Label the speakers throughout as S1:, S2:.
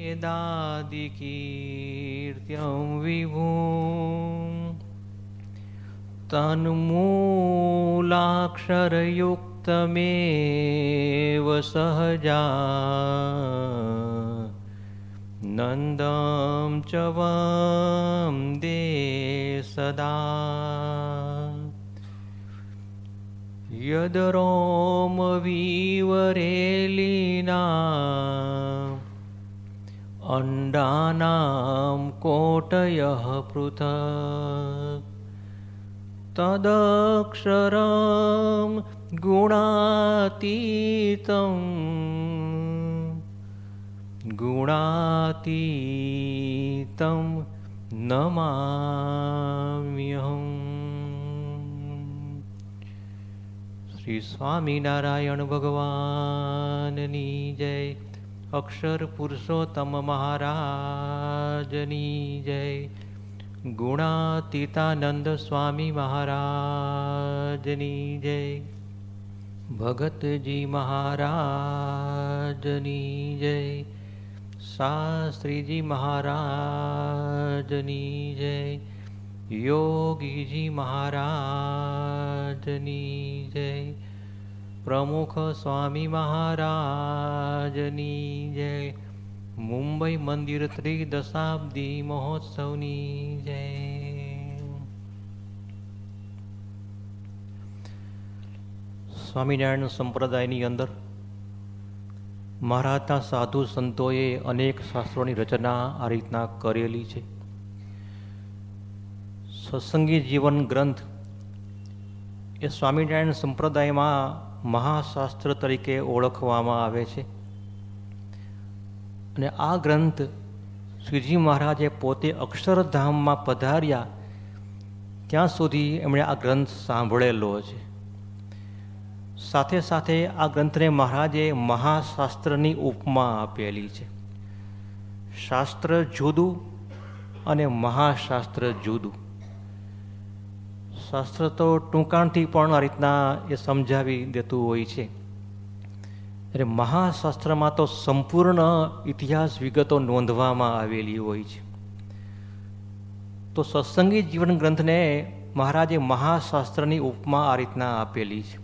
S1: वेदादिकीर्त्यं विभुम् तन्मूलाक्षरयुक्तमेव सहजा नन्दं च वं दे सदा यदरोमवीवरेलीना अण्डानां कोटयः पृथक् तदक्षरं गुणातीतं गुणातीतं નમામ્યહમ શ્રી સ્વામિનારાયણ ભગવાનની જય અક્ષર પુરુષોત્તમ મહારાજની જય. ગુણાતીતાનંદ સ્વામી મહારાજની જય. ભગતજી મહારાજની જય. શાસ્ત્રીજી મહારાજની જય. યોગીજી મહારાજની જય. પ્રમુખ સ્વામી મહારાજની જય. મુંબઈ મંદિર ત્રિદશાબ્દી મહોત્સવની જય. સ્વામિનારાયણ સંપ્રદાયની અંદર મહારાજના સાધુ સંતોએ અનેક શાસ્ત્રોની રચના આ રીતના કરેલી છે. સત્સંગી જીવન ગ્રંથ એ સ્વામિનારાયણ સંપ્રદાયમાં મહાશાસ્ત્ર તરીકે ઓળખવામાં આવે છે. અને આ ગ્રંથ શ્રીજી મહારાજે પોતે અક્ષરધામમાં પધાર્યા ત્યાં સુધી એમણે આ ગ્રંથ સાંભળેલો છે. સાથે સાથે આ ગ્રંથને મહારાજે મહાશાસ્ત્રની ઉપમા આપેલી છે. શાસ્ત્ર જુદું અને મહાશાસ્ત્ર જુદું. શાસ્ત્ર તો ટૂંકાણથી પણ આ રીતના એ સમજાવી દેતું હોય છે. એટલે મહાશાસ્ત્રમાં તો સંપૂર્ણ ઇતિહાસ વિગતો નોંધવામાં આવેલી હોય છે. તો સત્સંગી જીવન ગ્રંથને મહારાજે મહાશાસ્ત્રની ઉપમા આ રીતના આપેલી છે.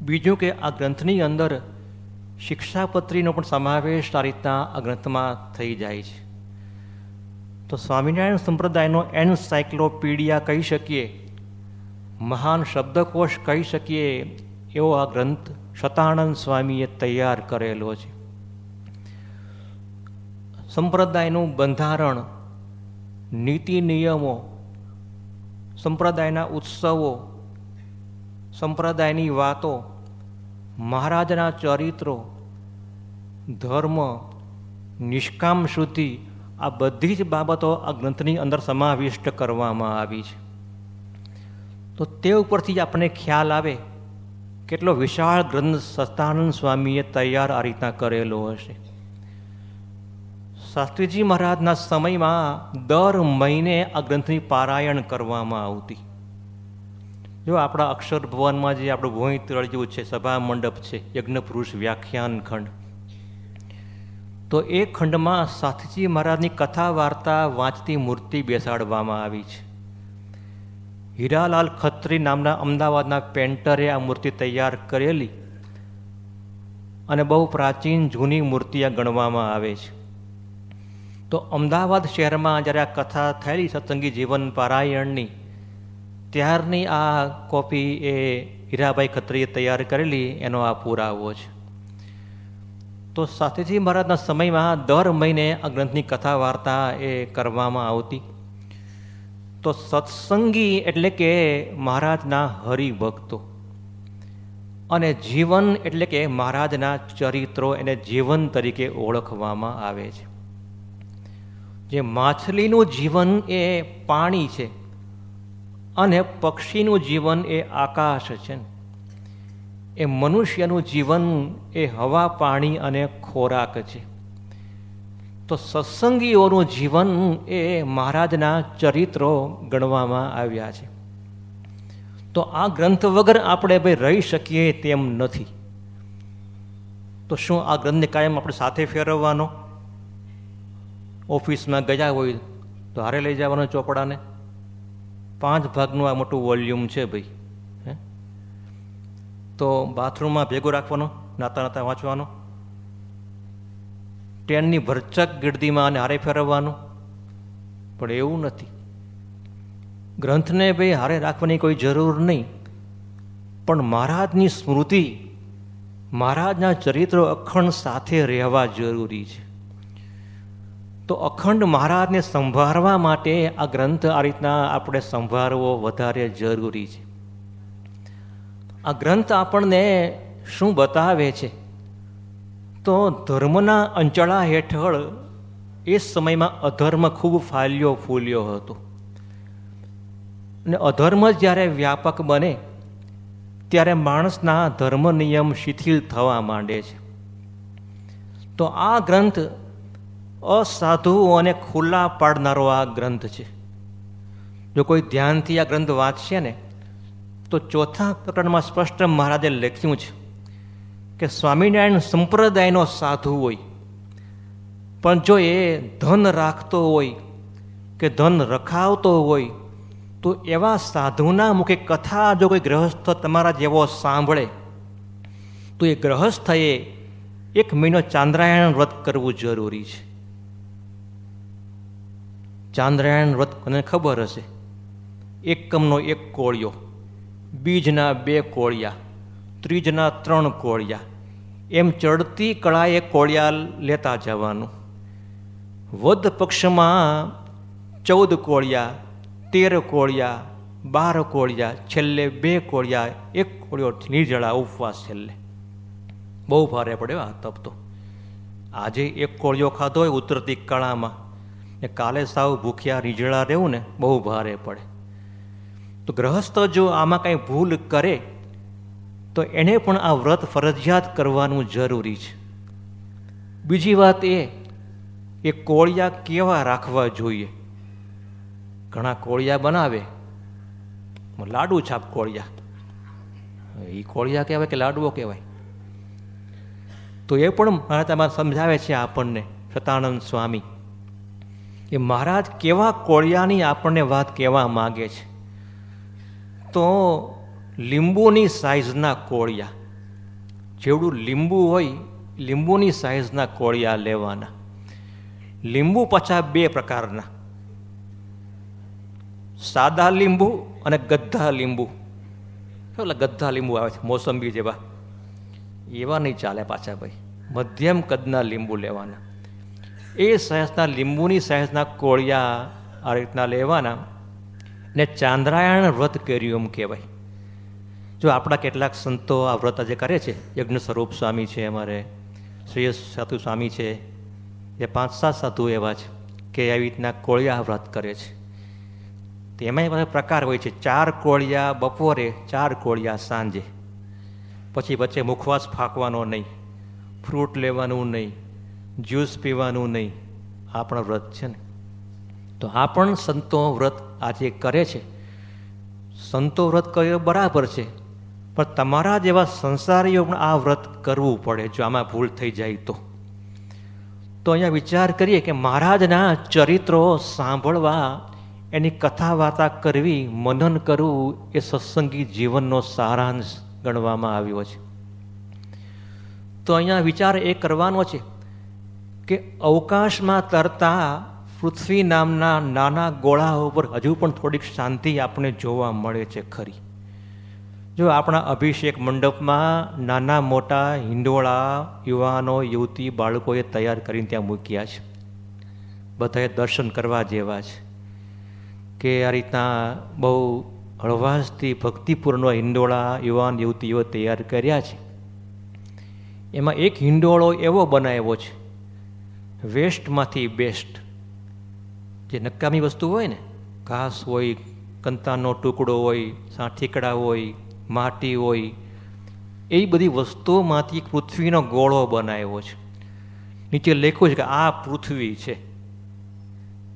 S1: બીજું કે આ ગ્રંથની અંદર શિક્ષાપત્રીનો પણ સમાવેશ આ રીતના આ ગ્રંથમાં થઈ જાય છે. તો સ્વામિનારાયણ સંપ્રદાયનો એન્સાયક્લોપીડિયા કહી શકીએ. મહાન શબ્દકોશ કહી શકીએ. એવો આ ગ્રંથ શતાનંદ સ્વામીએ તૈયાર કરેલો છે. સંપ્રદાયનું બંધારણ, નીતિ નિયમો, સંપ્રદાયના ઉત્સવો, સંપ્રદાયની વાતો, મહારાજના ચરિત્રો, ધર્મ, નિષ્કામ શુદ્ધિ આ બધી જ બાબતો આ ગ્રંથની અંદર સમાવિષ્ટ કરવામાં આવી છે. તો તે ઉપરથી જ આપણને ખ્યાલ આવે કેટલો વિશાળ ગ્રંથ સસ્તાનંદ સ્વામીએ તૈયાર આ રીતના કરેલો હશે. શાસ્ત્રીજી મહારાજના સમયમાં દર મહિને આ ગ્રંથની પારાયણ કરવામાં આવતી. જો આપણા અક્ષર ભવનમાં જે આપણું ભોંય તળજ્યું છે સભા મંડપ છે યજ્ઞ પુરુષ વ્યાખ્યાન ખંડ તો એ ખંડમાં સાથજી મહારાજની કથા વાર્તા વાંચતી મૂર્તિ બેસાડવામાં આવી છે. હીરાલાલ ખત્રી નામના અમદાવાદના પેન્ટરે આ મૂર્તિ તૈયાર કરેલી અને બહુ પ્રાચીન જૂની મૂર્તિ આ ગણવામાં આવે છે. તો અમદાવાદ શહેરમાં જ્યારે આ કથા થયેલી સત્સંગી જીવન પારાયણની, ત્યારની આ કોપી એ હીરાભાઈ ખત્રીએ તૈયાર કરેલી, એનો આ પુરાવો છે. તો શાસ્ત્રીજી મહારાજના સમયમાં દર મહિને આ ગ્રંથની કથા વાર્તા એ કરવામાં આવતી. તો સત્સંગી એટલે કે મહારાજના હરિભક્તો. અને જીવન એટલે કે મહારાજના ચરિત્રો એને જીવન તરીકે ઓળખવામાં આવે છે. જે માછલીનું જીવન એ પાણી છે અને પક્ષીનું જીવન એ આકાશ છે. એ મનુષ્યનું જીવન એ હવા, પાણી અને ખોરાક છે. તો સત્સંગીઓનું જીવન એ મહારાજના ચરિત્રો ગણવામાં આવ્યા છે. તો આ ગ્રંથ વગર આપણે ભાઈ રહી શકીએ તેમ નથી. તો શું આ ગ્રંથને કાયમ આપણે સાથે ફેરવવાનો? ઓફિસમાં ગયા હોય તો હારે લઈ જવાનો ચોપડાને? પાંચ ભાગનું આ મોટું વોલ્યુમ છે ભાઈ. તો બાથરૂમમાં ભેગો રાખવાનો નાતા નાતા વાંચવાનો. ટ્રેનની ભરચક ગીર્દીમાં અને હારે ફેરવવાનું. પણ એવું નથી. ગ્રંથને ભાઈ હારે રાખવાની કોઈ જરૂર નહીં. પણ મહારાજની સ્મૃતિ, મહારાજના ચરિત્રો અખંડ સાથે રહેવા જરૂરી છે. તો અખંડ મહારાજને સંભાળવા માટે આ ગ્રંથ આ રીતના આપણે સંભાળવો વધારે જરૂરી છે. આ ગ્રંથ આપણને શું બતાવે છે? તો ધર્મના અંચળા હેઠળ એ સમયમાં અધર્મ ખૂબ ફાલ્યો ફૂલ્યો હતો. અને અધર્મ જ્યારે વ્યાપક બને, ત્યારે માણસના ધર્મ નિયમ શિથિલ થવા માંડે છે. તો આ ગ્રંથ અસાધુઓને ખુલ્લા પાડનારો આ ગ્રંથ છે. જો કોઈ ધ્યાનથી આ ગ્રંથ વાંચશે ને તો ચોથા પ્રકરણમાં સ્પષ્ટ મહારાજે લખ્યું છે કે સ્વામિનારાયણ સંપ્રદાયનો સાધુ હોય, પણ જો એ ધન રાખતો હોય કે ધન રખાવતો હોય, તો એવા સાધુના મુખે કથા જો કોઈ ગ્રહસ્થ તમારા જેવો સાંભળે, તો એ ગ્રહસ્થએ એક મહિનો ચાંદ્રાયણ વ્રત કરવું જરૂરી છે. ચાંદ્રાયણ વ્રત મને ખબર હશે? એકમનો એક કોળિયો. બીજના બે કોળિયા, ત્રીજના ત્રણ કોળિયા. એમ ચડતી કળાએ કોળિયા લેતા જવાનું. વધ પક્ષમાં ચૌદ કોળિયા, તેર કોળિયા, બાર કોળિયા, છેલ્લે બે કોળિયા, એક કોળિયો નિર્જળા ઉપવાસ છેલ્લે. બહુ ભારે પડે આ તપ તો. આજે એક કોળિયો ખાધો હોય ઉતરતી કળામાં. ને કાલે સાવ ભૂખ્યા રીજળા રહેવું ને બહુ ભારે પડે. તો ગ્રહસ્થ જો આમાં કાંઈ ભૂલ કરે, તો એને પણ આ વ્રત ફરજિયાત કરવાનું જરૂરી છે. બીજી વાત એ એ કોળિયા કેવા રાખવા જોઈએ? ઘણા કોળિયા બનાવે. લાડુ છાપ કોળિયા. એ કોળિયા કહેવાય કે લાડુઓ કહેવાય? તો એ પણ મહારાજામાં સમજાવે છે આપણને, સતાનંદ સ્વામી. એ મહારાજ કેવા કોળિયાની આપણને વાત કહેવા માગે છે? તો લીંબુની સાઇઝના કોળિયા, જેવડું લીંબુ હોય લીંબુની સાઇઝના કોળિયા લેવાના. લીંબુ પાછા બે પ્રકારના. સાદા લીંબુ અને ગદ્દા લીંબુ. એટલે ગદ્દા લીંબુ આવે છે, મોસંબી જેવા. એવા નહીં ચાલે પાછા ભાઈ. મધ્યમ કદના લીંબુ લેવાના. એ સાઇઝના લીંબુની સાઇઝના કોળિયા આ રીતના લેવાના. ને ચાંદ્રાયણ વ્રત કર્યું એમ કહેવાય. જો આપણા કેટલાક સંતો આ વ્રત આજે કરે છે, યજ્ઞ સ્વરૂપ સ્વામી છે અમારે શ્રેય સાધુ સ્વામી છે, એ પાંચ સાત સાધુ એવા છે કે આવી રીતના કોળિયા વ્રત કરે છે. એમાં બધા પ્રકાર હોય છે. ચાર કોળિયા બપોરે, ચાર કોળિયા સાંજે. પછી વચ્ચે મુખવાસ ફાંકવાનો નહીં, ફ્રૂટ લેવાનું નહીં, જ્યુસ પીવાનું નહીં. આ પણ વ્રત છે ને. તો આ પણ સંતો વ્રત આજે કરે છે, સંતો વ્રત કર્યો બરાબર છે, પણ તમારા જેવા સંસારીઓ પણ આ વ્રત કરવું પડે જો આમાં ભૂલ થઈ જાય તો. તો અહીંયા વિચાર કરીએ કે મહારાજના ચરિત્રો સાંભળવા, એની કથા વાર્તા કરવી, મનન કરવું એ સત્સંગી જીવનનો સારાંશ ગણવામાં આવ્યો છે. તો અહીંયા વિચાર એ કરવાનો છે કે અવકાશમાં તરતા પૃથ્વી નામના નાના ગોળા ઉપર હજુ પણ થોડીક શાંતિ આપણે જોવા મળે છે ખરી. જો આપણા અભિષેક મંડપમાં નાના મોટા હિંડોળા, યુવાનો, યુવતી, બાળકોએ તૈયાર કરીને ત્યાં મૂક્યા છે. બધાએ દર્શન કરવા જેવા છે કે આ રીતના બહુ હળવાશથી ભક્તિપૂર્ણ હિંડોળા, યુવાન, યુવતીઓ તૈયાર કર્યા છે. એમાં એક હિંડોળો એવો બનાવ્યો છે. વેસ્ટમાંથી બેસ્ટ. જે નકામી વસ્તુ હોય ને, ઘાસ હોય, કંતાનો ટુકડો હોય સાઠીકડા હોય, માટી હોય, એ બધી વસ્તુઓમાંથી પૃથ્વીનો ગોળો બનાવ્યો છે. નીચે લખ્યું છે કે આ પૃથ્વી છે.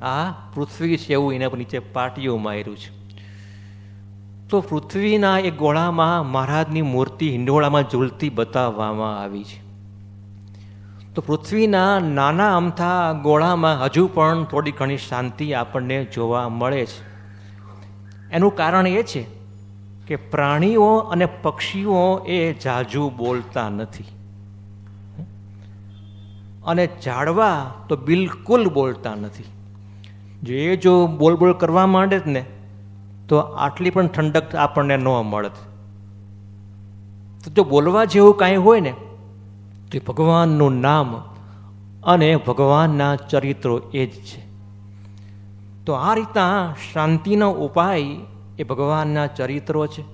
S1: આ પૃથ્વી છે એવું એના પર નીચે પાટીઓ માર્યું છે. તો પૃથ્વીના એ ગોળામાં મહારાજની મૂર્તિ હિંડોળામાં ઝૂલતી બતાવવામાં આવી છે. તો પૃથ્વીના નાના અમથા ગોળામાં હજુ પણ થોડી ઘણી શાંતિ આપણને જોવા મળે છે. એનું કારણ એ છે કે પ્રાણીઓ અને પક્ષીઓ એ જાજુ બોલતા નથી. અને ઝાડવા તો બિલકુલ બોલતા નથી. જે જો બોલ બોલ કરવા માંડે જ ને, તો આટલી પણ ઠંડક આપણને ન મળત તો જો બોલવા જેવું કાંઈ હોય ને તો ભગવાનનું નામ અને ભગવાનના ચરિત્રો એ જ છે. તો આ રીતના શાંતિનો ઉપાય એ ભગવાનના ચરિત્રો છે.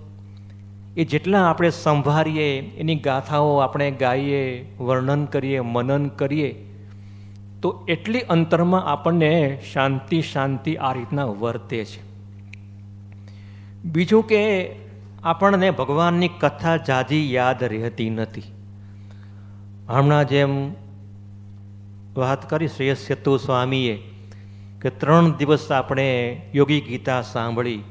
S1: એ જેટલા આપણે સંભાળીએ એની ગાથાઓ આપણે ગાઈએ, વર્ણન કરીએ, મનન કરીએ, તો એટલી અંતરમાં આપણને શાંતિ શાંતિ આ રીતના વર્તે છે. બીજું કે આપણને ભગવાનની કથા જાજી યાદ રહેતી નથી. હમણાં જેમ વાત કરી શ્રેયસ સેતુ સ્વામીએ કે ત્રણ દિવસ આપણે યોગી ગીતા સાંભળી,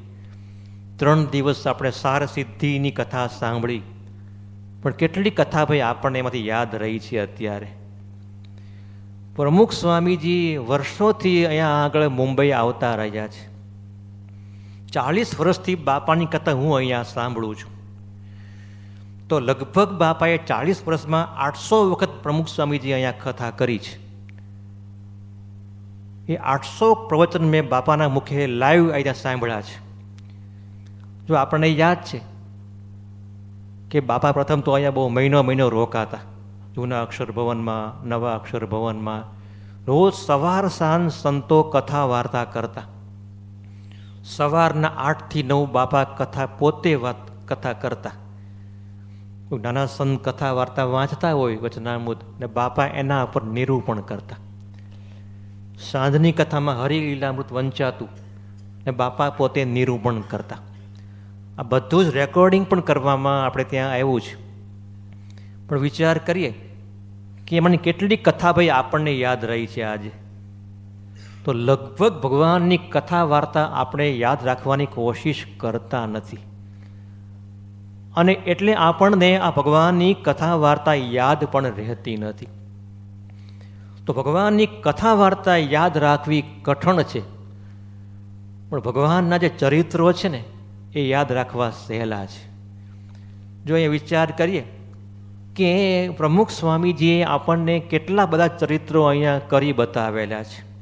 S1: ત્રણ દિવસ આપણે સાર સિદ્ધિની કથા સાંભળી. પણ કેટલી કથા ભાઈ આપણને એમાંથી યાદ રહી છે અત્યારે? પ્રમુખ સ્વામીજી વર્ષોથી અહીંયા આગળ મુંબઈ આવતા રહ્યા છે. ચાલીસ વર્ષથી બાપાની કથા હું અહીંયા સાંભળું છું. તો લગભગ બાપાએ ચાલીસ વર્ષમાં આઠસો વખત પ્રમુખ સ્વામીજી અહીંયા કથા કરી છે. એ આઠસો પ્રવચન મેં બાપાના મુખે લાઈવ અહીંયા સાંભળ્યા છે. જો આપણને યાદ છે કે બાપા પ્રથમ તો અહીંયા બહુ મહિનો મહિનો રોકાતા. જૂના અક્ષર ભવનમાં, નવા અક્ષર ભવનમાં રોજ સવાર સાંજ સંતો કથા વાર્તા કરતા. સવારના આઠથી નવ બાપા કથા પોતે વાત કથા કરતા. નાના સંત કથા વાર્તા વાંચતા હોય વચનામૃત ને બાપા એના ઉપર નિરૂપણ કરતા. સાંજની કથામાં હરિલીલામૃત વંચાતું ને બાપા પોતે નિરૂપણ કરતા. આ બધું જ રેકોર્ડિંગ પણ કરવામાં આપણે ત્યાં આવ્યું છે. પણ વિચાર કરીએ કે એમાંની કેટલી કથા ભાઈ આપણને યાદ રહી છે આજે. તો લગભગ ભગવાનની કથા વાર્તા આપણે યાદ રાખવાની કોશિશ કરતા નથી. અને એટલે આપણને આ ભગવાનની કથા વાર્તા યાદ પણ રહેતી નથી. તો ભગવાનની કથા વાર્તા યાદ રાખવી કઠણ છે. પણ ભગવાનના જે ચરિત્રો છે ને, એ યાદ રાખવા સહેલા છે. જો એ વિચાર કરીએ કે પ્રમુખ સ્વામીજીએ આપણને કેટલા બધા ચરિત્રો અહીંયા કરી બતાવેલા છે.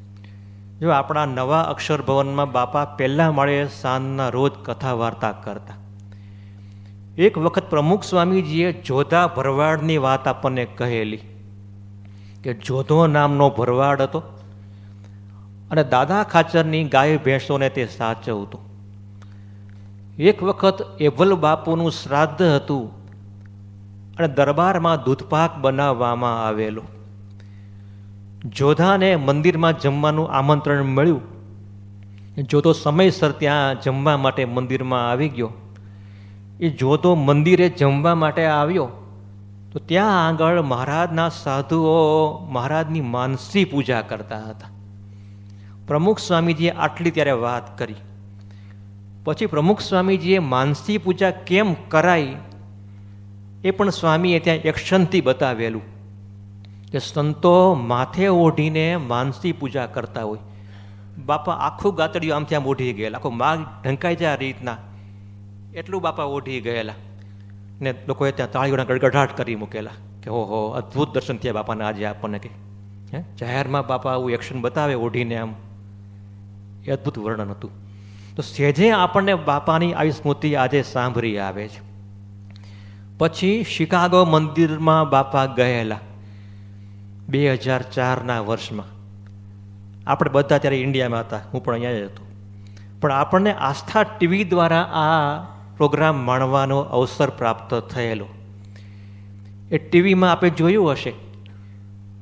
S1: જો આપણા નવા અક્ષર ભવનમાં બાપા પહેલાં માળે સાંજના રોજ કથા વાર્તા કરતા. એક વખત પ્રમુખ સ્વામીજીએ જોધા ભરવાડની વાત આપણને કહેલી કે જોધો નામનો ભરવાડ હતો અને દાદા ખાચરની ગાય ભેંસોને તે સાચવતો. એક વખત એવલ બાપુનું શ્રાદ્ધ હતું અને દરબારમાં દૂધપાક બનાવવામાં આવેલો. જોધાને મંદિરમાં જમવાનું આમંત્રણ મળ્યું. જોધો સમયસર ત્યાં જમવા માટે મંદિરમાં આવી ગયો. એ જોતો મંદિરે જમવા માટે આવ્યો, તો ત્યાં આગળ મહારાજના સાધુઓ મહારાજની માનસી પૂજા કરતા હતા. પ્રમુખ સ્વામીજીએ આટલી ત્યારે વાત કરી. પછી પ્રમુખ સ્વામીજીએ માનસી પૂજા કેમ કરાય એ પણ સ્વામીએ ત્યાં એક્શનથી બતાવેલું, કે સંતો માથે ઓઢીને માનસી પૂજા કરતા હોય. બાપા, આખું ગાતડિયું આમ ત્યાં ઓઢી ગયેલા, આખું માગ ઢંકાઈ જાય આ રીતના. એટલું બાપા ઓઢી ગયેલા. ને લોકોએ ત્યાં તાળીઓના ગડગડાટ કરી મૂકેલા કે ઓહો, અદ્ભુત દર્શન થયા બાપાના આજે આપણને કે. હે? જાહેરમાં બાપા આવું એક્શન બતાવે ઓઢીને આમ. એ અદ્ભુત વર્ણન હતું. તો સેજે આપણને બાપાની આવી સ્મૃતિ આજે સાંભળી આવે છે. પછી શિકાગો મંદિરમાં બાપા ગયેલા બે હજાર ચારના વર્ષમાં. આપણે બધા ત્યારે ઇન્ડિયામાં હતા, હું પણ અહીંયા જ હતો. પણ આપણને આસ્થા ટીવી દ્વારા આ પ્રોગ્રામ માણવાનો અવસર પ્રાપ્ત થયેલો. એ ટીવીમાં આપણે જોયું હશે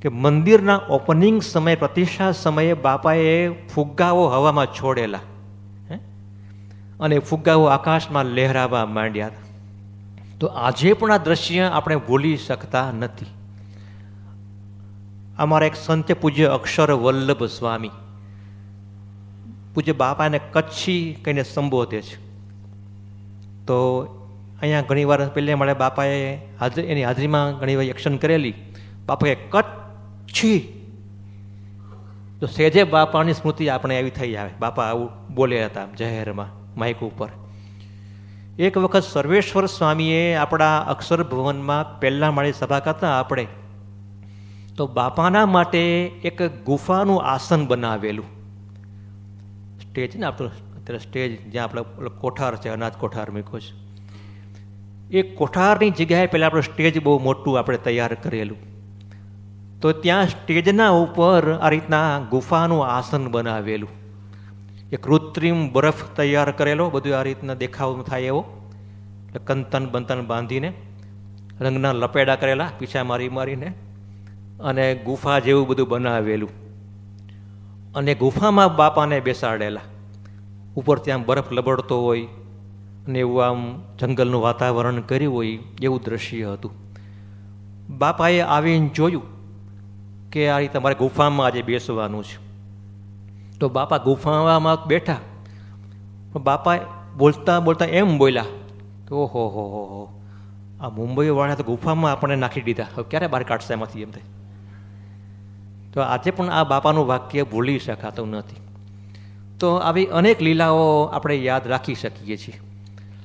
S1: કે મંદિરના ઓપનિંગ સમયે, પ્રતિષ્ઠા સમયે બાપાએ ફુગ્ગાઓ હવામાં છોડેલા અને ફુગ્ગાઓ આકાશમાં લહેરાવા માંડ્યા તો આજે પણ આ દ્રશ્ય આપણે ભૂલી શકતા નથી. અમારા એક સંતે પૂજ્ય અક્ષર વલ્લભ સ્વામી, પૂજ્ય બાપાને કચ્છી કહીને સંબોધે છે. તો અહીંયા ઘણીવાર પહેલે મળે બાપાએ હાજર, એની હાજરીમાં ઘણી વાર એક્શન કરેલી. બાપાએ કચ્છી. તો સેજે બાપાની સ્મૃતિ આપણે આવી થઈ આવે. બાપા આવું બોલ્યા હતા જાહેરમાં માઇક ઉપર. એક વખત સર્વેશ્વર સ્વામીએ આપણા અક્ષર ભવનમાં પહેલાં માળી સભા કરતા આપણે, તો બાપાના માટે એક ગુફાનું આસન બનાવેલું. સ્ટેજ ને આપણું અત્યારે સ્ટેજ જ્યાં આપણે કોઠાર છે, અનાજ કોઠાર મૂક્યો છે. એ કોઠારની જગ્યાએ પહેલાં આપણે સ્ટેજ બહુ મોટું આપણે તૈયાર કરેલું. તો ત્યાં સ્ટેજના ઉપર આ રીતના ગુફાનું આસન બનાવેલું. એ કૃત્રિમ બરફ તૈયાર કરેલો, બધું આ રીતના દેખાવ થાય એવો. કંતન બંતન બાંધીને, રંગના લપેડા કરેલા, પીછા મારી મારીને, અને ગુફા જેવું બધું બનાવેલું. અને ગુફામાં બાપાને બેસાડેલા. ઉપર આમ બરફ લબડતો હોય અને એવું આમ જંગલનું વાતાવરણ કર્યું હોય એવું દ્રશ્ય હતું. બાપાએ આવીને જોયું કે આ રીતે તમારે ગુફામાં આજે બેસવાનું છે. તો બાપા ગુફામાં બેઠા. બાપા બોલતા બોલતા એમ બોલ્યા કે ઓહો, હો હો હો. આ મુંબઈ વાળા તો ગુફામાં આપણને નાખી દીધા. હવે ક્યારે બહાર કાઢશે એમાંથી એમ તો આજે પણ આ બાપાનું વાક્ય ભૂલી શકાતું નથી. તો આવી અનેક લીલાઓ આપણે યાદ રાખી શકીએ છીએ.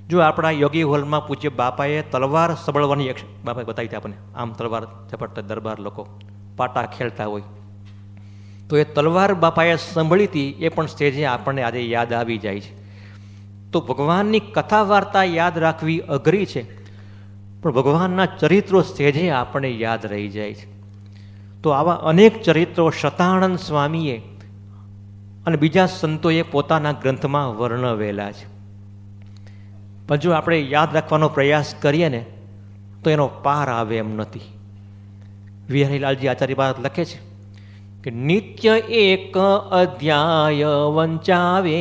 S1: જો આપણા યોગી હોલમાં પૂજ્ય બાપાએ તલવાર સબળવાની એક બાપાએ બતાવી હતી આપણને, આમ તલવાર ઝપટતા દરબાર લોકો પાટા ખેલતા હોય. તો એ તલવાર બાપાએ સાંભળી હતી, એ પણ સ્ટેજે આપણને આજે યાદ આવી જાય છે. તો ભગવાનની કથા વાર્તા યાદ રાખવી અઘરી છે, પણ ભગવાનના ચરિત્રો સ્ટેજે આપણને યાદ રહી જાય છે. તો આવા અનેક ચરિત્રો શતાનંદ સ્વામીએ અને બીજા સંતોએ પોતાના ગ્રંથમાં વર્ણવેલા છે. પણ જો આપણે યાદ રાખવાનો પ્રયાસ કરીએ ને, તો એનો પાર આવે એમ નથી. વિહરીલાલજી આચાર્ય ભારત લખે છે કે નિત્ય એક અધ્યાય વંચાવે,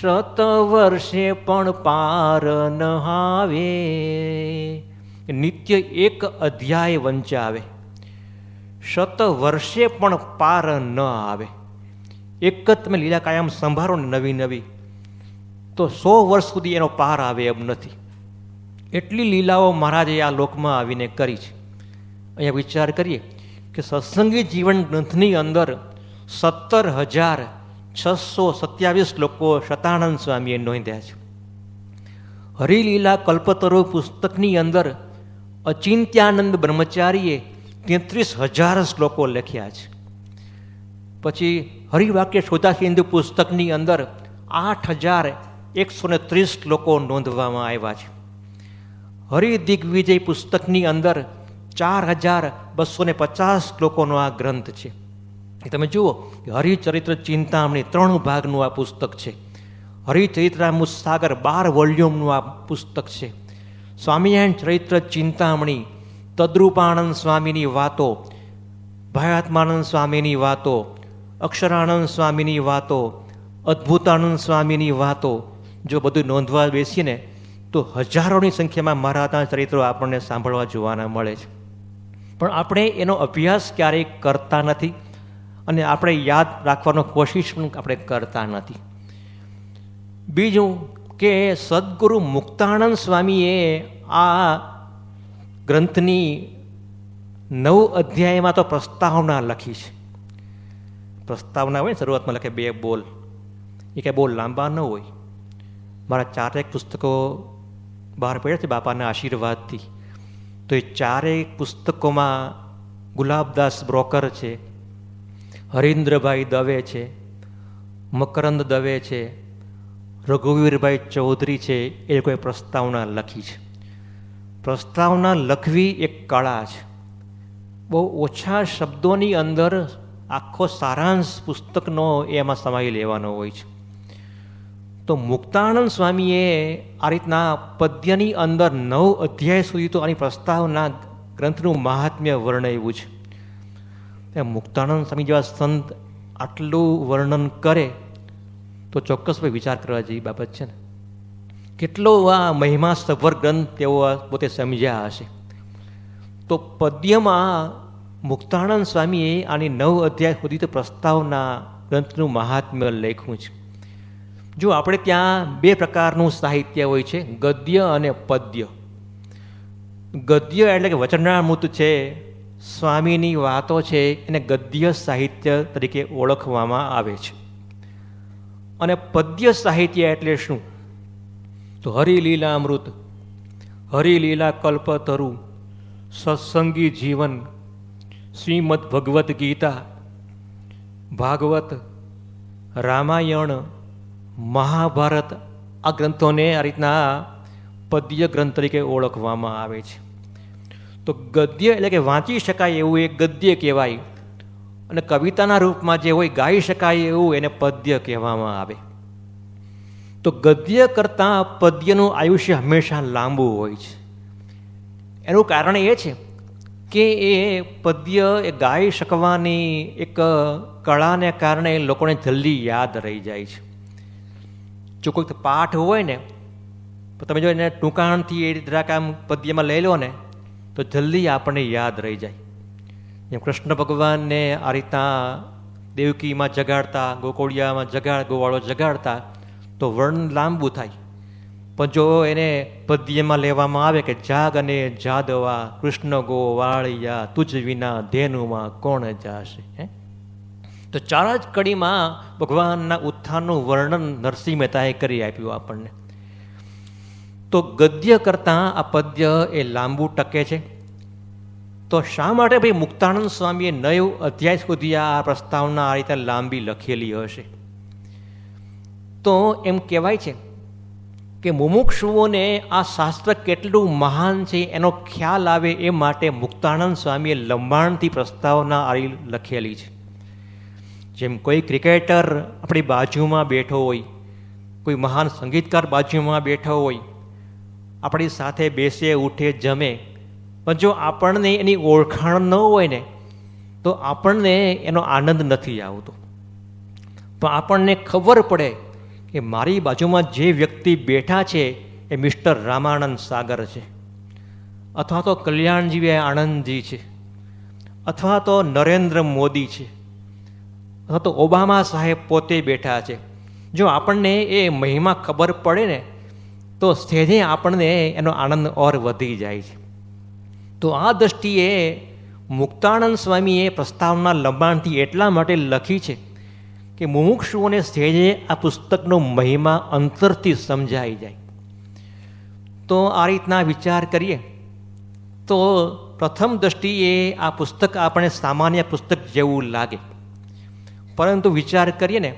S1: શત વર્ષે પણ પાર ન આવે. નિત્ય એક અધ્યાય વંચાવે, શત વર્ષે પણ પાર ન આવે. એક જ તમે લીલા કાયમ સંભાળો ને નવી નવી, તો સો વર્ષ સુધી એનો પાર આવે એમ નથી. એટલી લીલાઓ મહારાજે આ લોકમાં આવીને કરી છે. અહીંયા વિચાર કરીએ કે સત્સંગી જીવન ગ્રંથની અંદર સત્તર હજાર છસો સત્યાવીસ લોકો શતાનંદ સ્વામીએ નોંધ્યા છે. હરિલીલા કલ્પતરો પુસ્તકની અંદર અચિંત્યાનંદ બ્રહ્મચારીએ તેત્રીસ હજાર શ્લોકો લખ્યા છે. પછી હરિવાક્ય શોધાસિંધુ પુસ્તકની અંદર આઠ હજાર એકસો ને ત્રીસ શ્લોકો નોંધવામાં આવ્યા છે. હરિદિગ્વિજય પુસ્તકની અંદર ચાર હજાર બસો ને પચાસ શ્લોકોનો આ ગ્રંથ છે. તમે જુઓ કે હરિચરિત્ર ચિંતામણી ત્રણ ભાગનું આ પુસ્તક છે. હરિચરિત્રામૃત સાગર બાર વોલ્યુમનું આ પુસ્તક છે. સ્વામિનારાયણ ચરિત્ર ચિંતામણી તદ્રુપાનંદ સ્વામીની વાતો, ભયાત્માનંદ સ્વામીની વાતો અક્ષરાનંદ સ્વામીની વાતો, અદ્ભુતાનંદ સ્વામીની વાતો જો બધું નોંધવા બેસીને તો હજારોની સંખ્યામાં મહારાજના ચરિત્રો આપણને સાંભળવા જોવાના મળે છે. પણ આપણે એનો અભ્યાસ ક્યારેય કરતા નથી અને આપણે યાદ રાખવાનો કોશિશ પણ આપણે કરતા નથી. બીજું કે સદગુરુ મુક્તાનંદ સ્વામીએ આ ગ્રંથની નવ અધ્યાયમાં તો પ્રસ્તાવના લખી છે. પ્રસ્તાવના હોય ને શરૂઆતમાં લખે બે બોલ. એ કાંઈ બહુ લાંબા ન હોય. મારા ચારેક પુસ્તકો બહાર પડ્યા છે બાપાના આશીર્વાદથી. તો એ ચારેક પુસ્તકોમાં ગુલાબદાસ બ્રોકર છે, હરીન્દ્રભાઈ દવે છે, મકરંદ દવે છે, રઘુવીરભાઈ ચૌધરી છે, એ લોકોએ પ્રસ્તાવના લખી છે. પ્રસ્તાવના લખવી એક કળા છે. બહુ ઓછા શબ્દોની અંદર આખો સારાંશ પુસ્તકનો એમાં સમાવી લેવાનો હોય છે. તો મુક્તાનંદ સ્વામીએ આ રીતના પદ્યની અંદર નવ અધ્યાય સુધી તો આની પ્રસ્તાવના ગ્રંથનું મહાત્મ્ય વર્ણવ્યું છે. ત્યાં મુક્તાનંદ સ્વામી જેવા સંત આટલું વર્ણન કરે તો ચોક્કસભાઈ વિચાર કરવા જેવી બાબત છે ને. કેટલો આ મહિમા સભર ગ્રંથ તેઓ પોતે સમજ્યા હશે. તો પદ્યમાં મુક્તાનંદ સ્વામીએ આની નવ અધ્યાય સુધી તો પ્રસ્તાવના ગ્રંથનું મહાત્મ્ય લેખું છે. જો આપણે ત્યાં બે પ્રકારનું સાહિત્ય હોય છે, ગદ્ય અને પદ્ય. ગદ્ય એટલે કે વચનામૃત છે, સ્વામીની વાતો છે, એને ગદ્ય સાહિત્ય તરીકે ઓળખવામાં આવે છે. અને પદ્ય સાહિત્ય એટલે શું? તો હરિલીલામૃત, હરિલીલા કલ્પતરુ સત્સંગી જીવન શ્રીમદ ભગવદ્ ગીતા, ભાગવત, રામાયણ, મહાભારત આ ગ્રંથોને આ રીતના પદ્ય ગ્રંથ તરીકે ઓળખવામાં આવે છે. તો ગદ્ય એટલે કે વાંચી શકાય એવું એ ગદ્ય કહેવાય અને કવિતાના રૂપમાં જે હોય ગાઈ શકાય એવું એને પદ્ય કહેવામાં આવે. તો ગદ્ય કરતાં પદ્યનું આયુષ્ય હંમેશા લાંબુ હોય છે. એનું કારણ એ છે કે એ પદ્ય એ ગાઈ શકવાની એક કળાને કારણે લોકોને જલ્દી યાદ રહી જાય છે. જો કોઈક પાઠ હોય ને, તો તમે જો એને ટૂંકાણથી એ જરાક આમ પદ્યમાં લઈ લો ને, તો જલ્દી આપણને યાદ રહી જાય. જેમ કૃષ્ણ ભગવાનને આ રીતના દેવકીમાં જગાડતા ગોકોળિયામાં જગાડ, ગોવાળો જગાડતા, તો વર્ણ લાંબુ થાય. પણ જો એને પદ્યમાં લેવામાં આવે કે જાગ અને જાદવા, કૃષ્ણ ગો વાળિયા તુજ વિના ધેનુમાં કોણ જાશે, હે? તો ચાર જ કડીમાં ભગવાનના ઉત્થાનનું વર્ણન નરસિંહ મહેતાએ કરી આપ્યું આપણને. તો ગદ્ય કરતાં આ પદ્ય એ લાંબુ ટકે છે. તો શા માટે ભાઈ મુક્તાનંદ સ્વામીએ નવ અધ્યાય સુધી આ પ્રસ્તાવના આ રીતે લાંબી લખેલી હશે? તો એમ કહેવાય છે કે મુમુક્ષુઓને આ શાસ્ત્ર કેટલું મહાન છે એનો ખ્યાલ આવે એ માટે મુક્તાનંદ સ્વામીએ લંબાણથી પ્રસ્તાવના આવી લખેલી છે. જેમ કોઈ ક્રિકેટર આપણી બાજુમાં બેઠો હોય, કોઈ મહાન સંગીતકાર બાજુમાં બેઠો હોય, આપણી સાથે બેસે, ઉઠે, જમે, પણ જો આપણને એની ઓળખાણ ન હોય ને, તો આપણને એનો આનંદ નથી આવતો. પણ આપણને ખબર પડે કે મારી બાજુમાં જે વ્યક્તિ બેઠા છે એ મિસ્ટર રામાનંદ સાગર છે. અથવા તો કલ્યાણજી આનંદજી છે. અથવા તો નરેન્દ્ર મોદી છે. અથવા તો ઓબામા સાહેબ પોતે બેઠા છે. જો આપણને એ મહિમા ખબર પડે ને, તો સહેજે આપણને એનો આનંદ ઓર વધી જાય છે. તો આ દ્રષ્ટિએ મુક્તાનંદ સ્વામીએ પ્રસ્તાવના લંબાણથી એટલા માટે લખી છે કે મુમુક્ષુઓને સહેજે આ પુસ્તકનો મહિમા અંતરથી સમજાઈ જાય. તો આ રીતના વિચાર કરીએ. તો પ્રથમ દ્રષ્ટિએ આ પુસ્તક આપણે સામાન્ય પુસ્તક જેવું લાગે. પરંતુ વિચાર કરીએ ને,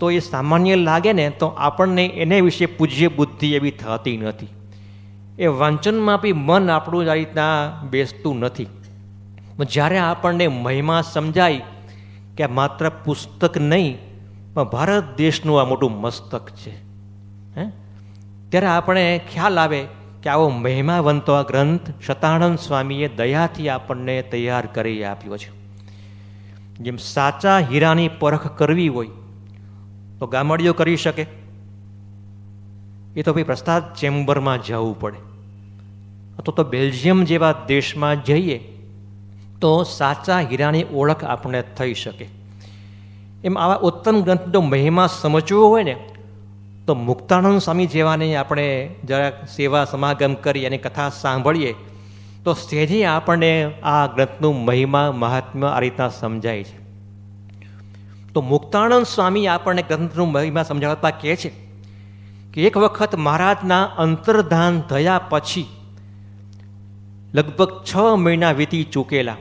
S1: તો એ સામાન્ય લાગે ને, તો આપણને એને વિશે પૂજ્ય બુદ્ધિ એવી થતી નથી. એ વાંચનમાં બી મન આપણું આ રીતના બેસતું નથી. જ્યારે આપણને મહિમા સમજાય કે માત્ર પુસ્તક નહીં, પણ ભારત દેશનું આ મોટું મસ્તક છે. હે? ત્યારે આપણે ખ્યાલ આવે કે આવો મહિમાવંતો આ ગ્રંથ શતાનંદ સ્વામીએ દયાથી આપણને તૈયાર કરી આપ્યો છે. જેમ સાચા હીરાની પરખ કરવી હોય, તો ગામડીઓ કરી શકે. એ તો ભાઈ પ્રસાદ ચેમ્બરમાં જવું પડે. અથવા તો બેલ્જિયમ જેવા દેશમાં જઈએ તો સાચા હીરાની ઓળખ આપણે થઈ શકે. એમ આવા ઉત્તમ ગ્રંથનો મહિમા સમજવો હોય ને, તો મુક્તાનંદ સ્વામી જેવાને આપણે જરાક સેવા સમાગમ કરી અને કથા સાંભળીએ, તો સહેજે આપણને આ ગ્રંથનું મહિમા મહાત્મ્ય આ રીતના સમજાય છે. તો મુક્તાનંદ સ્વામી આપણને ગ્રંથનું મહિમા સમજાવતા કહે છે કે એક વખત મહારાજના અંતર્ધાન થયા પછી લગભગ છ મહિના વીતી ચૂકેલા.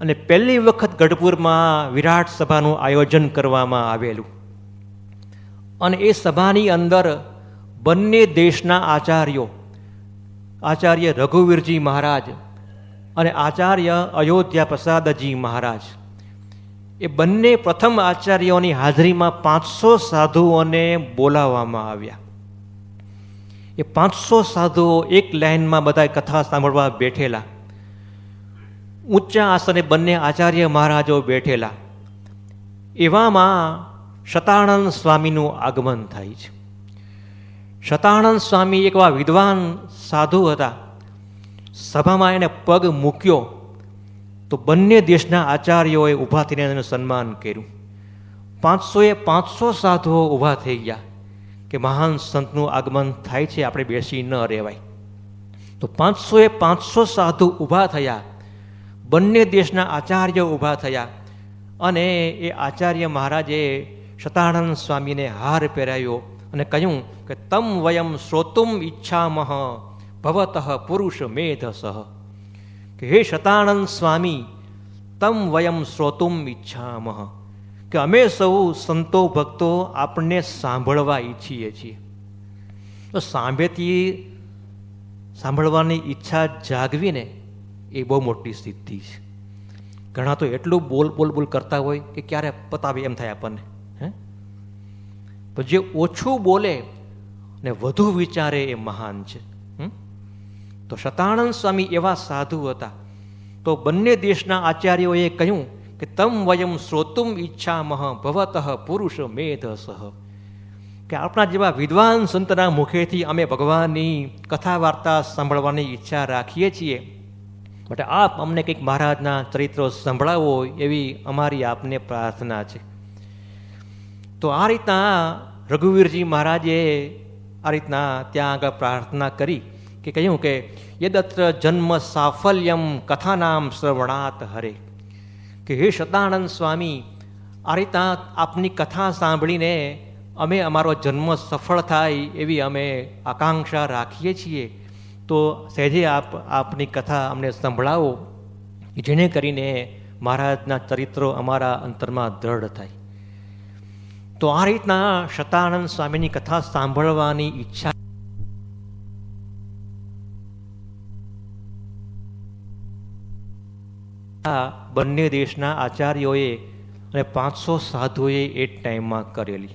S1: અને પહેલી વખત ગઢપુરમાં વિરાટ સભાનું આયોજન કરવામાં આવેલું. અને એ સભાની અંદર બંને દેશના આચાર્યો, આચાર્ય રઘુવીરજી મહારાજ અને આચાર્ય અયોધ્યા પ્રસાદજી મહારાજ, એ બંને પ્રથમ આચાર્યોની હાજરીમાં પાંચસો સાધુઓને બોલાવવામાં આવ્યા. એ પાંચસો સાધુઓ એક લાઇનમાં બધા કથા સાંભળવા બેઠેલા. ઊંચા આસને બંને આચાર્ય મહારાજો બેઠેલા. એવામાં શતાનંદ સ્વામીનું આગમન થાય છે. શતાનંદ સ્વામી એક વિદ્વાન સાધુ હતા. સભામાં એને પગ મૂક્યો તો બંને દેશના આચાર્યોએ ઊભા થઈને એનું સન્માન કર્યું. પાંચસોએ પાંચસો સાધુઓ ઊભા થઈ ગયા કે મહાન સંતનું આગમન થાય છે, આપણે બેસી ન રહેવાય. તો પાંચસોએ પાંચસો સાધુ ઊભા થયા બંને દેશના આચાર્ય ઊભા થયા અને એ આચાર્ય મહારાજે શતાનંદ સ્વામીને હાર પહેરાયો અને કહ્યું કે તમ વયમ શ્રોતુમ ઈચ્છામહ, ભવતઃ પુરુષ મેધસહ કે હે શતાનંદ સ્વામી, તમ વયમ શ્રોતુમ ઈચ્છામહ. કે અમે સૌ સંતો ભક્તો આપણને સાંભળવા ઈચ્છીએ છીએ. તો સાંભળેથી સાંભળવાની ઈચ્છા જાગવીને એ બહુ મોટી સિદ્ધિ છે. ઘણા તો એટલું બોલ બોલ બોલ કરતા હોય કે ક્યારે પતાવે એમ થાય આપણને, હે? તો જે ઓછું બોલે ને વધુ વિચારે એ મહાન છે? તો શતાનંદ સ્વામી એવા સાધુ હતા. તો બંને દેશના આચાર્યોએ કહ્યું કે તમ વયમ શ્રોતુમ ઈચ્છામહ ભવતઃ પુરુષ મેધસહ કે આપણા જેવા વિદ્વાન સંતના મુખેથી અમે ભગવાનની કથા વાર્તા સાંભળવાની ઈચ્છા રાખીએ છીએ. માટે આપ અમને કંઈક મહારાજના ચરિત્રો સંભળાવો એવી અમારી આપને પ્રાર્થના છે. તો આ રીતના રઘુવીરજી મહારાજે આ રીતના ત્યાં આગળ પ્રાર્થના કરી કે કહ્યું કે યદત્ર જન્મ સાફલ્યમ કથાનામ શ્રવણાત હરે. કે હે સદાનંદ સ્વામી, આ રીતના આપની કથા સાંભળીને અમે અમારો જન્મ સફળ થાય એવી અમે આકાંક્ષા રાખીએ છીએ. તો સહેજે આપ, આપની કથા અમને સંભળાવો જેને કરીને મહારાજના ચરિત્રો અમારા અંતરમાં દ્રઢ થાય. તો આ રીતના શતાનંદ સ્વામીની કથા સાંભળવાની ઈચ્છા બંને દેશના આચાર્યોએ અને પાંચસો સાધુએ એ ટાઈમમાં કરેલી.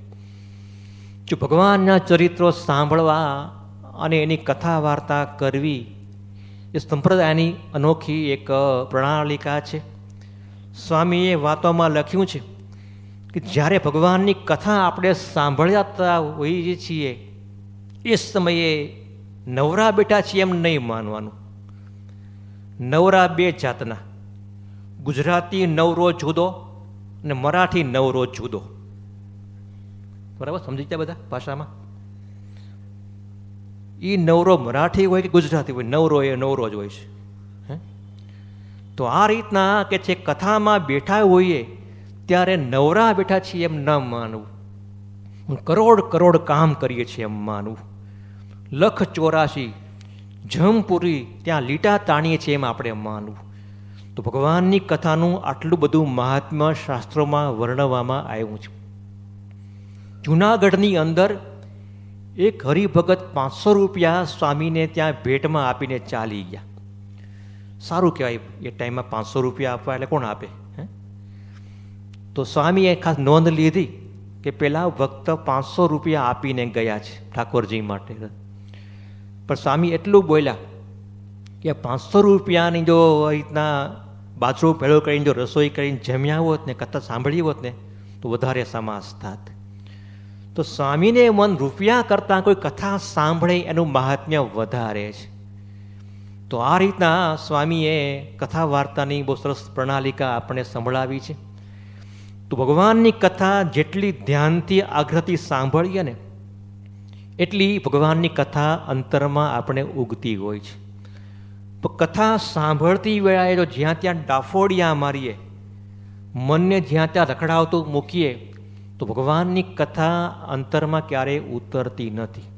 S1: જો ભગવાનના ચરિત્રો સાંભળવા અને એની કથા વાર્તા કરવી એ સંપ્રદાયની અનોખી એક પ્રણાલિકા છે. સ્વામીએ વાતોમાં લખ્યું છે કે જ્યારે ભગવાનની કથા આપણે સાંભળતા હોઈએ છીએ, એ સમયે નવરા બેઠા છીએ એમ નહીં માનવાનું. નવરા બે જાતના. ગુજરાતી નવરો જુદો અને મરાઠી નવરો જુદો. બરાબર? સમજી ગયા બધા ભાષામાં? એ નવરો મરાઠી હોય કે ગુજરાતી હોય? નવરો એ નવરો જ હોય છે. તો આ રીતના કે છે કથામાં બેઠા હોઈએ, ત્યારે નવરા બેઠા છીએ એમ ન માનવું. કરોડ કરોડ કામ કરીએ છીએ એમ માનવું. લખ ચોરાશી જમપુરી, ત્યાં લીટા તાણીએ છીએ એમ આપણે માનવું. તો ભગવાનની કથાનું આટલું બધું મહાત્મા શાસ્ત્રોમાં વર્ણવવામાં આવ્યું છે. જુનાગઢની અંદર એક હરિભગત પાંચસો રૂપિયા સ્વામીને ત્યાં ભેટમાં આપીને ચાલી ગયા. સારું કહેવાય, એ ટાઈમમાં પાંચસો રૂપિયા આપવા એટલે કોણ આપે, હે? તો સ્વામીએ ખાસ નોંધ લીધી કે પેલા ભક્ત પાંચસો રૂપિયા આપીને ગયા છે ઠાકોરજી માટે. પણ સ્વામી એટલું બોલ્યા કે પાંચસો રૂપિયાની જો રીતના બાજરો ભેળો કરીને જો રસોઈ કરીને જમ્યા હોત ને, કથા સાંભળી હોત ને, તો વધારે સમાસ થાત. તો સ્વામીને મન રૂપિયા કરતાં કોઈ કથા સાંભળે એનું મહાત્મ્ય વધારે છે. તો આ રીતના સ્વામીએ કથા વાર્તાની બહુ સરસ પ્રણાલિકા આપણને સંભળાવી છે. તો ભગવાનની કથા જેટલી ધ્યાનથી, આગ્રહથી સાંભળીએ ને, એટલી ભગવાનની કથા અંતરમાં આપણે ઉગતી હોય છે. તો કથા સાંભળતી વેળાએ જો જ્યાં ત્યાં ડાફોડિયા મારીએ, મનને જ્યાં ત્યાં રખડાવતું મૂકીએ તો ભગવાનની કથા અંતરમાં ક્યારેય ઉતરતી નથી.